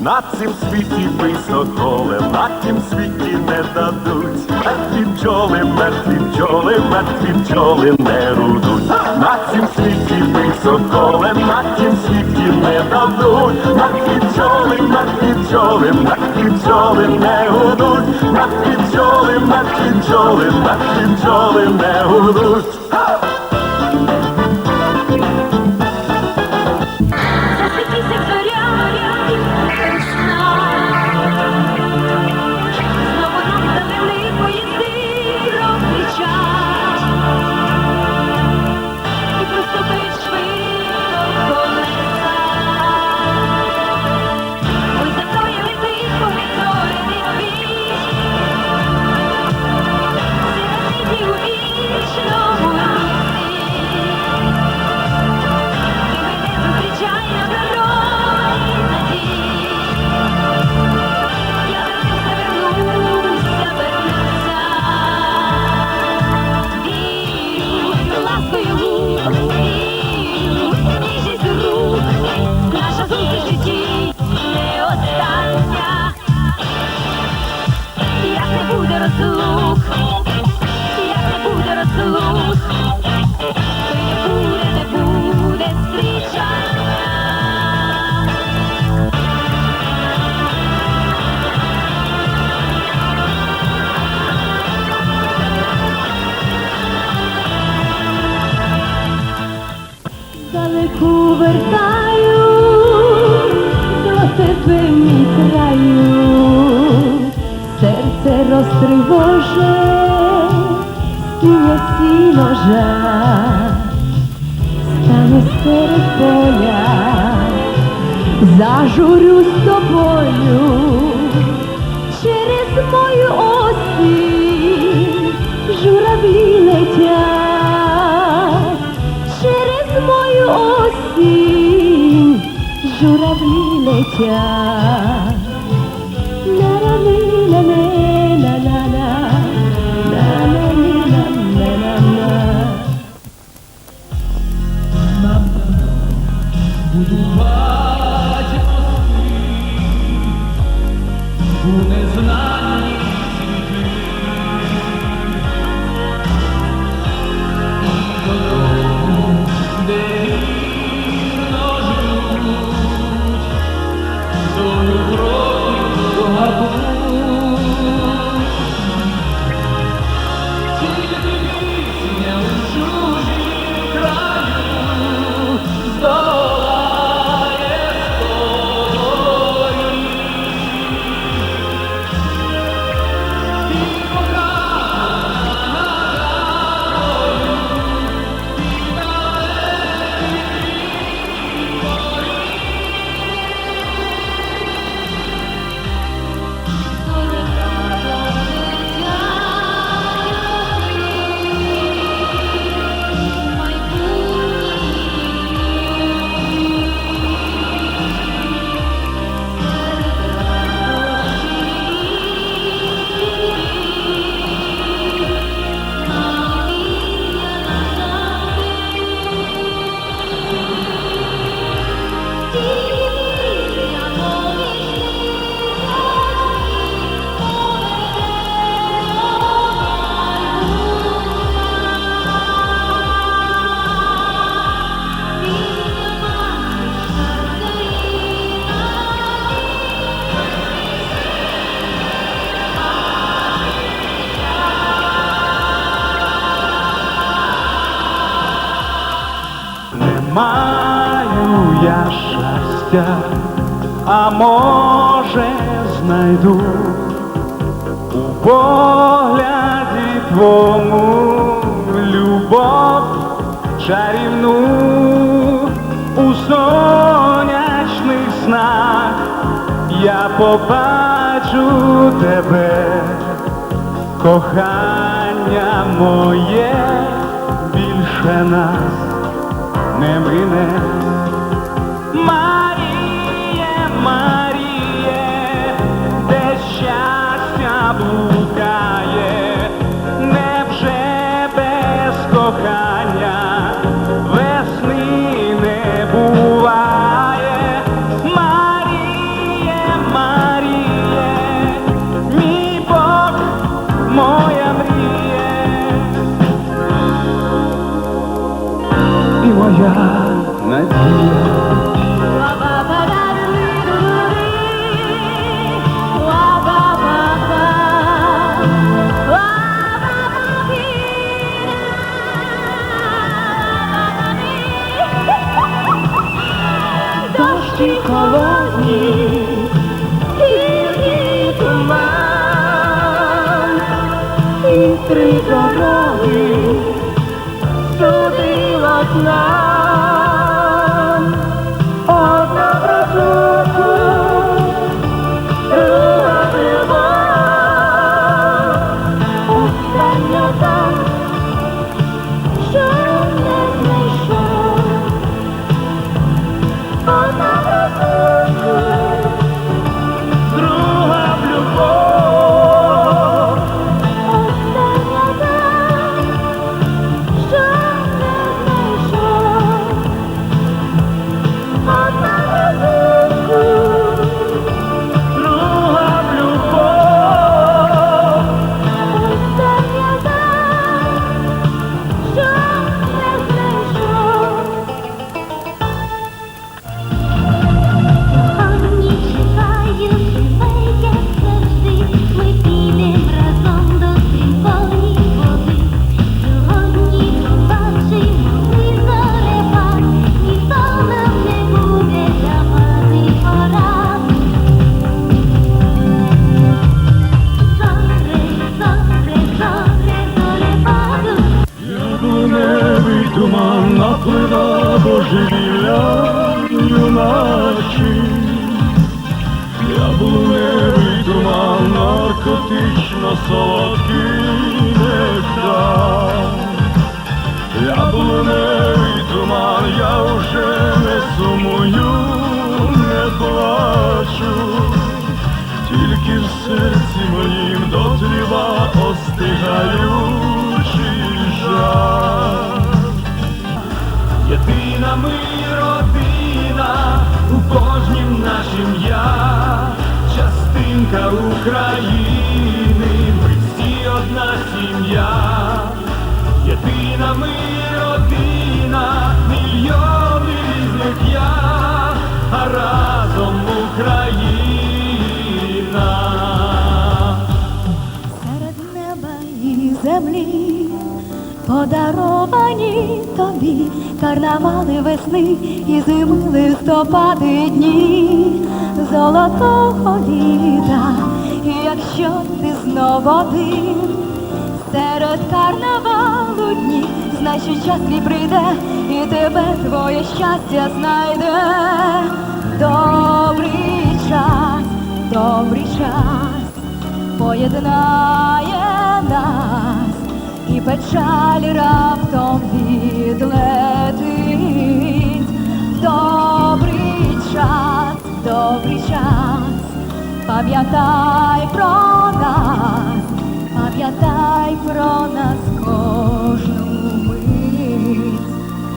На цім світі високоле, на тім світі не дадуть. Мертві бджоли, мертві бджоли, мертві бджоли не рудуть. На цім світі високоле, на тім світі не дадуть. Мертві бджоли, мертві бджоли, мертві бджоли не гудуть. Мертві бджоли, мертві бджоли, мертві бджоли не гудуть. Далеку вертаю до тебе, мій краю, серце розтривоже, синє сіно жар, стане серед поля, зажурюсь тобою. Через мою осінь журавлі летять. Через мою bekar Budować Moskwy, tu nie znamy. Може знайду у погляді твому любов чарівну у сонячних снах я побачу тебе, кохання моє більше нас не мине. ти моя надія. Дощі холодні божевілля юначі. Яблуневий туман наркотично солодкий нектар. Яблуневий туман, я вже не сумую, не плачу, тільки в серці моїм дотліва остигаючий частинка України, ми всі одна сім'я. Єдина ми родина, мільйони різних я, а разом Україна. Серед неба і землі подаровані тобі карнавали весни і зими листопади дні золотого літа. І якщо ти знов один серед карнавалу дні, значить час твій прийде і тебе твоє щастя знайде. Добрий час, добрий час поєднає нас, і печаль раптом Пам'ятай про нас, пам'ятай про нас.